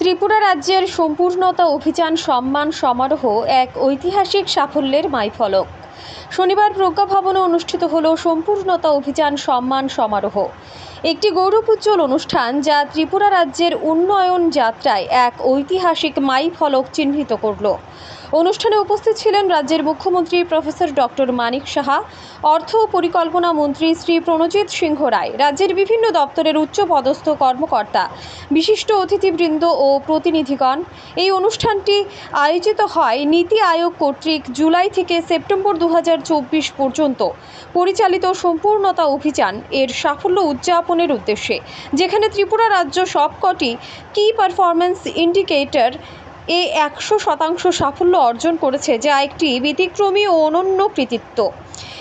ত্রিপুরা রাজ্যের সম্পূর্ণতা অভিযান সম্মান সমারোহ এক ঐতিহাসিক সাফল্যের মাইফলক। শনিবার প্রজ্ঞা ভবনে অনুষ্ঠিত হল সম্পূর্ণতা অভিযান সম্মান সমারোহ। একটি গৌরবোজ্জ্বল অনুষ্ঠান যা ত্রিপুরা রাজ্যের উন্নয়ন যাত্রায় এক ঐতিহাসিক মাই ফলক চিহ্নিত করল। অনুষ্ঠানে উপস্থিত ছিলেন রাজ্যের মুখ্যমন্ত্রী প্রফেসর ডক্টর মানিক সাহা, অর্থ ও পরিকল্পনা মন্ত্রী শ্রী প্রণজিৎ সিংহ রায়, রাজ্যের বিভিন্ন দপ্তরের উচ্চপদস্থ কর্মকর্তা, বিশিষ্ট অতিথিবৃন্দ ও প্রতিনিধিগণ। এই অনুষ্ঠানটি আয়োজিত হয় নীতি আয়োগ কর্তৃক জুলাই থেকে সেপ্টেম্বর দু হাজার চব্বিশ পর্যন্ত। পরিচালিত সম্পূর্ণতা অভিযান এর সাফল্য উদযাপনের উদ্দেশ্যে, যেখানে ত্রিপুরা রাজ্য সবকটি কি পারফরম্যান্স ইন্ডিকেটর এ একশো শতাংশ সাফল্য অর্জন করেছে, যা একটি ব্যতিক্রমী ও অনন্য কৃতিত্ব।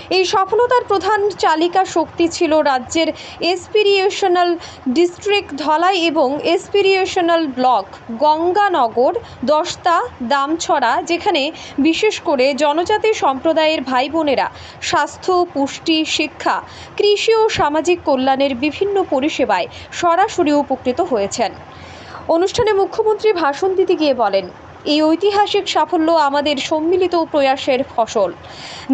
এই সফলতার প্রধান চালিকা শক্তি ছিল রাজ্যের এসপিরিয়েশনাল ডিস্ট্রিক্ট ধলাই এবং এসপিরিয়েশনাল ব্লক গঙ্গানগর, দস্তা, দামছড়া, যেখানে বিশেষ করে জনজাতি সম্প্রদায়ের ভাই বোনেরা স্বাস্থ্য, পুষ্টি, শিক্ষা, কৃষি ও সামাজিক কল্যাণের বিভিন্ন পরিষেবায় সরাসরি উপকৃত হয়েছেন। অনুষ্ঠানে মুখ্যমন্ত্রী ভাষণ দিতে গিয়ে বলেন এই ঐতিহাসিক সাফল্য আমাদের সম্মিলিত প্রয়াসের ফসল।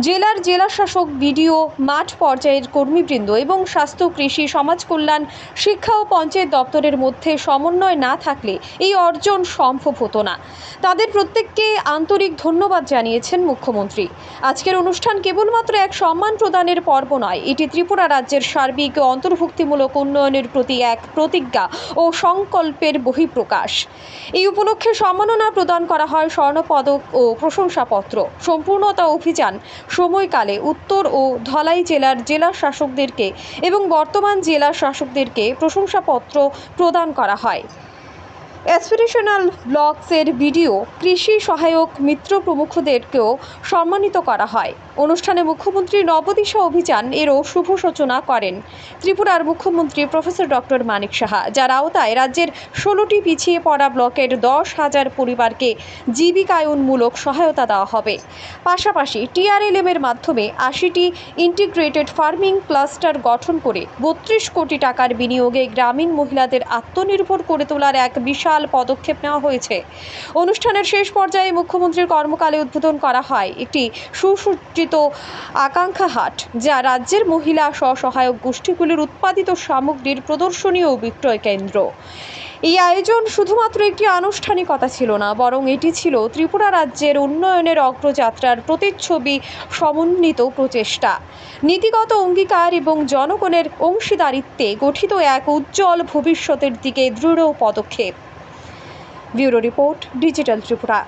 জেলার জেলা শাসক বিডিও, মাঠ পর্যায়ের কর্মীবৃন্দ এবং স্বাস্থ্য, কৃষি, সমাজ কল্যাণ, শিক্ষা ও পঞ্চায়েত দপ্তরের মধ্যে সমন্বয় না থাকলে এই অর্জন সম্ভব হতো না। তাদের প্রত্যেককে আন্তরিক ধন্যবাদ জানিয়েছেন মুখ্যমন্ত্রী। আজকের অনুষ্ঠান কেবলমাত্র এক সম্মান প্রদানের পর্ব নয়, এটি ত্রিপুরা রাজ্যের সার্বিক অন্তর্ভুক্তিমূলক উন্নয়নের প্রতি এক প্রতিজ্ঞা ও সংকল্পের বহিঃপ্রকাশ। এই উপলক্ষে সম্মাননা প্রদান করা হয় স্বর্ণপদক ও প্রশংসাপত্র। সম্পূর্ণতা অভিযান সময়কালে উত্তর ও ধলাই জেলার জেলা শাসকদেরকে এবং বর্তমান জেলা শাসকদেরকে প্রশংসাপত্র প্রদান করা হয়। অ্যাসপিরেশনাল ব্লকসের বিডিও কৃষি সহায়ক মিত্র প্রমুখদেরকেও সম্মানিত করা হয়। অনুষ্ঠানে মুখ্যমন্ত্রী নবদিশা অভিযান এরও শুভ সূচনা করেন। ত্রিপুরার মুখ্যমন্ত্রী প্রফেসর ডক্টর মানিক সাহা, যার আওতায় রাজ্যের ষোলোটি পিছিয়ে পড়া ব্লকের দশ হাজার পরিবারকে জীবিকায়নমূলক সহায়তা দেওয়া হবে। পাশাপাশি টিআরএলএম এর মাধ্যমে আশিটি ইন্টিগ্রেটেড ফার্মিং ক্লাস্টার গঠন করে বত্রিশ কোটি টাকার বিনিয়োগে গ্রামীণ মহিলাদের আত্মনির্ভর করে তোলার এক বিশাল পদক্ষেপ নেওয়া হয়েছে। অনুষ্ঠানের শেষ পর্যায়ে মুখ্যমন্ত্রীর কর্মকালে উদ্বোধন করা হয় একটি সুসজ্জিত আকাঙ্ক্ষা হাট, যা রাজ্যের মহিলা স্বসহায়ক গোষ্ঠীগুলির উৎপাদিত সামগ্রীর প্রদর্শনী ও বিক্রয় কেন্দ্র। এই আয়োজন শুধুমাত্র একটি আনুষ্ঠানিকতা ছিল না, বরং এটি ছিল ত্রিপুরা রাজ্যের উন্নয়নের অগ্রযাত্রার প্রতিচ্ছবি, সমন্বিত প্রচেষ্টা। নীতিগত অঙ্গীকার এবং জনগণের অংশীদারিত্বে গঠিত এক উজ্জ্বল ভবিষ্যতের দিকে দৃঢ় পদক্ষেপ। Bureau report digital Tripura.